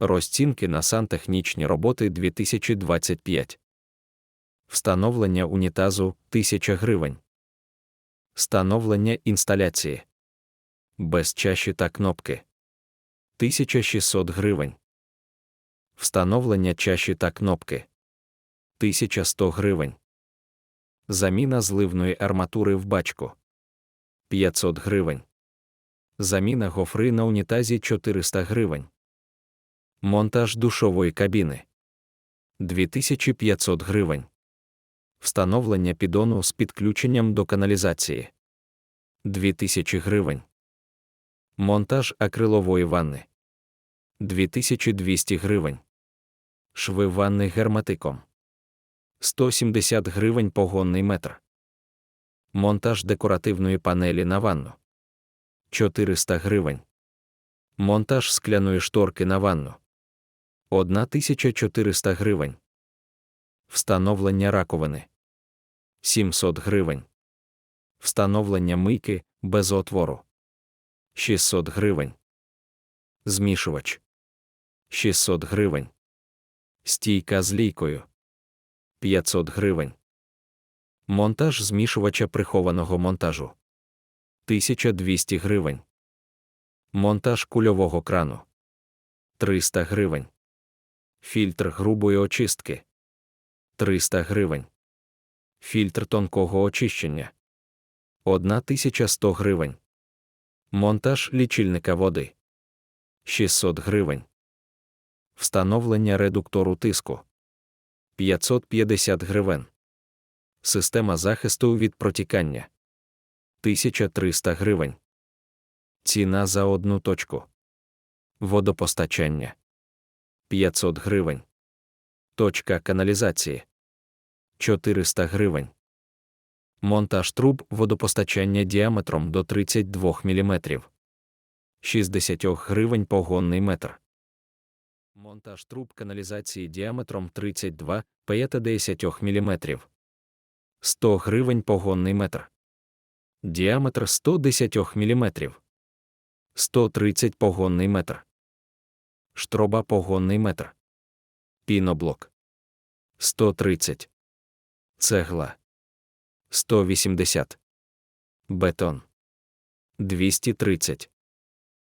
Розцінки на сантехнічні роботи 2025. Встановлення унітазу 1000 гривень. Встановлення інсталяції. Без чаші та кнопки. 1600 гривень. Встановлення чаші та кнопки. 1100 гривень. Заміна зливної арматури в бачку. 500 гривень. Заміна гофри на унітазі 400 гривень. Монтаж душової кабіни 2500 гривень. Встановлення підону з підключенням до каналізації 2000 гривень. Монтаж акрилової ванни 2200 гривень. Шви ванни герметиком 170 гривень погонний метр. Монтаж декоративної панелі на ванну 400 гривень. Монтаж скляної шторки на ванну 1400 гривень. Встановлення раковини 700 гривень. Встановлення мийки без отвору 600 гривень. Змішувач 600 гривень. Стійка з лійкою 500 гривень. Монтаж змішувача прихованого монтажу 1200 гривень. Монтаж кульового крану 300 гривень. Фільтр грубої очистки 300 гривень. Фільтр тонкого очищення 1100 гривень. Монтаж лічильника води 600 гривень. Встановлення редуктору тиску 550 гривень. Система захисту від протікання 1300 гривень. Ціна за одну точку. Водопостачання 500 гривень. Точка каналізації 400 гривень. Монтаж труб водопостачання діаметром до 32 мм. 60 гривень погонний метр. Монтаж труб каналізації діаметром 32 50 мм. 100 гривень погонний метр. Діаметр 110 мм. 130 погонний метр. Штроба погонний метр. Піноблок 130. Цегла 180. Бетон 230.